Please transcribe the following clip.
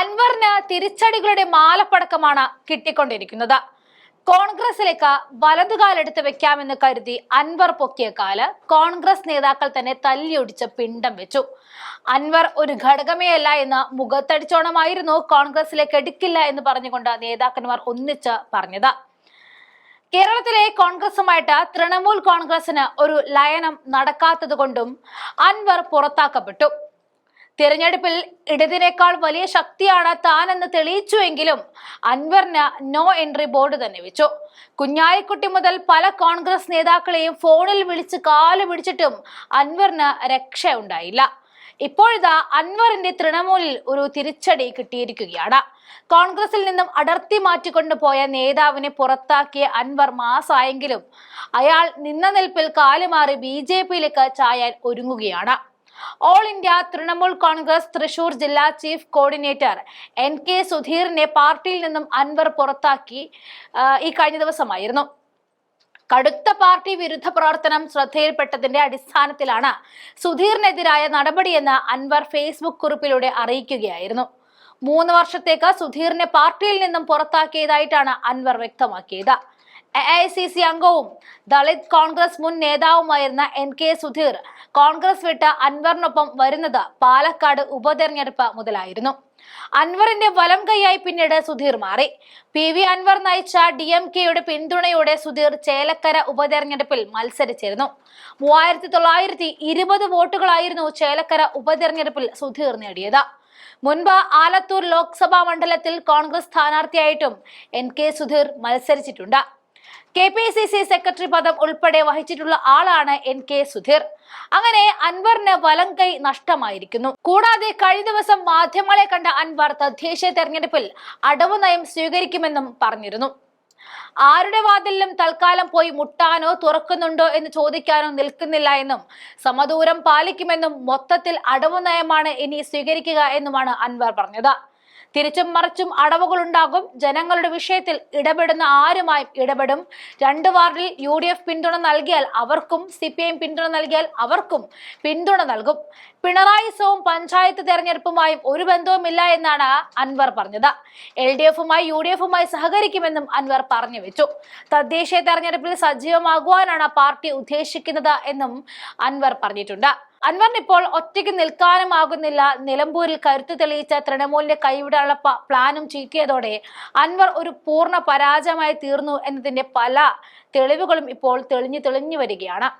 അൻവറിന് തിരിച്ചടികളുടെ മാലപ്പടക്കമാണ് കിട്ടിക്കൊണ്ടിരിക്കുന്നത്. കോൺഗ്രസിലേക്ക് വലതുകാലെടുത്ത് വെക്കാമെന്ന് കരുതി അൻവർ പൊക്കിയ കാൽ കോൺഗ്രസ് നേതാക്കൾ തന്നെ തല്ലിയൊടിച്ച് പിണ്ടം വെച്ചു. അൻവർ ഒരു ഘടകമേ അല്ല എന്ന് മുഖത്തടിച്ചോണമായിരുന്നു കോൺഗ്രസിലേക്ക് എടുക്കില്ല എന്ന് പറഞ്ഞുകൊണ്ട് നേതാക്കന്മാർ ഒന്നിച്ച് പറഞ്ഞത്. കേരളത്തിലെ കോൺഗ്രസുമായിട്ട് തൃണമൂൽ കോൺഗ്രസിന് ഒരു ലയനം നടക്കാത്തത് കൊണ്ടും അൻവർ പുറത്താക്കപ്പെട്ടു. തിരഞ്ഞെടുപ്പിൽ ഇടതിനേക്കാൾ വലിയ ശക്തിയാണ് താനെന്ന് തെളിയിച്ചുവെങ്കിലും അൻവറിന് നോ എൻട്രി ബോർഡ് തന്നെ വെച്ചു. കുഞ്ഞാലിക്കുട്ടി മുതൽ പല കോൺഗ്രസ് നേതാക്കളെയും ഫോണിൽ വിളിച്ച് കാൽ പിടിച്ചിട്ടും അൻവറിന് രക്ഷ ഉണ്ടായില്ല ഇപ്പോഴിതാ അൻവറിന്റെ തൃണമൂലിൽ ഒരു തിരിച്ചടി കിട്ടിയിരിക്കുകയാണ്. കോൺഗ്രസിൽ നിന്നും അടർത്തി മാറ്റിക്കൊണ്ടു പോയ നേതാവിനെ പുറത്താക്കിയ അൻവർ മാസായെങ്കിലും അയാൾ നിന്ന നിൽപ്പിൽ കാലുമാറി ബി ജെ പിയിലേക്ക് ചായാൻ ഒരുങ്ങുകയാണ്. All India Trinamool Congress Thrissur ജില്ലാ ചീഫ് കോർഡിനേറ്റർ എൻ കെ സുധീറിനെ പാർട്ടിയിൽ നിന്നും അൻവർ പുറത്താക്കി ഈ കഴിഞ്ഞ ദിവസമായിരുന്നു. കടുത്ത പാർട്ടി വിരുദ്ധ പ്രവർത്തനം ശ്രദ്ധയിൽപ്പെട്ടതിന്റെ അടിസ്ഥാനത്തിലാണ് സുധീറിനെതിരായ നടപടിയെന്ന് അൻവർ ഫേസ്ബുക്ക് കുറിപ്പിലൂടെ അറിയിക്കുകയായിരുന്നു. മൂന്ന് വർഷത്തേക്ക് സുധീറിനെ പാർട്ടിയിൽ നിന്നും പുറത്താക്കിയതായിട്ടാണ് അൻവർ വ്യക്തമാക്കിയത്. എ ഐ സി സി അംഗവും ദളിത് കോൺഗ്രസ് മുൻ നേതാവുമായിരുന്ന എൻ കെ സുധീർ കോൺഗ്രസ് വിട്ട് അൻവറിനൊപ്പം വരുന്നത് പാലക്കാട് ഉപതെരഞ്ഞെടുപ്പ് മുതലായിരുന്നു. അൻവറിന്റെ വലം കൈയായി പിന്നീട് സുധീർ മാറി. പി വി അൻവർ നയിച്ച ഡി എം കെയുടെ പിന്തുണയോടെ സുധീർ ചേലക്കര ഉപതെരഞ്ഞെടുപ്പിൽ മത്സരിച്ചിരുന്നു. മൂവായിരത്തി തൊള്ളായിരത്തി ഇരുപത് വോട്ടുകളായിരുന്നു ചേലക്കര ഉപതെരഞ്ഞെടുപ്പിൽ സുധീർ നേടിയത്. മുൻപ് ആലത്തൂർ ലോക്സഭാ മണ്ഡലത്തിൽ കോൺഗ്രസ് സ്ഥാനാർത്ഥിയായിട്ടും N K Sudheer മത്സരിച്ചിട്ടുണ്ട്. K P C C secretary പദം ഉൾപ്പെടെ വഹിച്ചിട്ടുള്ള ആളാണ് എൻ കെ സുധീർ. അങ്ങനെ അൻവറിന് വലം കൈ നഷ്ടമായിരിക്കുന്നു. കൂടാതെ കഴിഞ്ഞ ദിവസം മാധ്യമങ്ങളെ കണ്ട അൻവർ തദ്ദേശീയ തെരഞ്ഞെടുപ്പിൽ അടവ് നയം സ്വീകരിക്കുമെന്നും പറഞ്ഞിരുന്നു. ആരുടെ വാതിലും തൽക്കാലം പോയി മുട്ടാനോ തുറക്കുന്നുണ്ടോ എന്ന് ചോദിക്കാനോ നിൽക്കുന്നില്ല എന്നും സമദൂരം പാലിക്കുമെന്നും മൊത്തത്തിൽ അടവ് നയമാണ് ഇനി സ്വീകരിക്കുക എന്നുമാണ് അൻവർ പറഞ്ഞത്. തിരിച്ചും മറിച്ചും അടവുകളുണ്ടാകും. ജനങ്ങളുടെ വിഷയത്തിൽ ഇടപെടുന്ന ആരുമായും ഇടപെടും. രണ്ട് വാർഡിൽ യു ഡി എഫ് പിന്തുണ നൽകിയാൽ അവർക്കും സി പി ഐ പിന്തുണ നൽകിയാൽ അവർക്കും പിന്തുണ നൽകും. പിണറായി സവും പഞ്ചായത്ത് തെരഞ്ഞെടുപ്പുമായും ഒരു ബന്ധവുമില്ല എന്നാണ് അൻവർ പറഞ്ഞത്. എൽ ഡി എഫുമായി യു ഡി എഫുമായി സഹകരിക്കുമെന്നും അൻവർ പറഞ്ഞു വെച്ചു. തദ്ദേശീയ തെരഞ്ഞെടുപ്പിൽ സജീവമാകുവാനാണ് പാർട്ടി ഉദ്ദേശിക്കുന്നത് എന്നും അൻവർ പറഞ്ഞിട്ടുണ്ട്. അൻവറിന് ഇപ്പോൾ ഒറ്റയ്ക്ക് നിൽക്കാനുമാകുന്നില്ല. നിലമ്പൂരിൽ കരുത്തു തെളിയിച്ച തൃണമൂലിന്റെ കൈവിടാനുള്ള പ്ലാനും ചീക്കിയതോടെ അൻവർ ഒരു പൂർണ പരാജയമായി തീർന്നു എന്നതിന്റെ പല തെളിവുകളും ഇപ്പോൾ തെളിഞ്ഞു തെളിഞ്ഞു വരികയാണ്.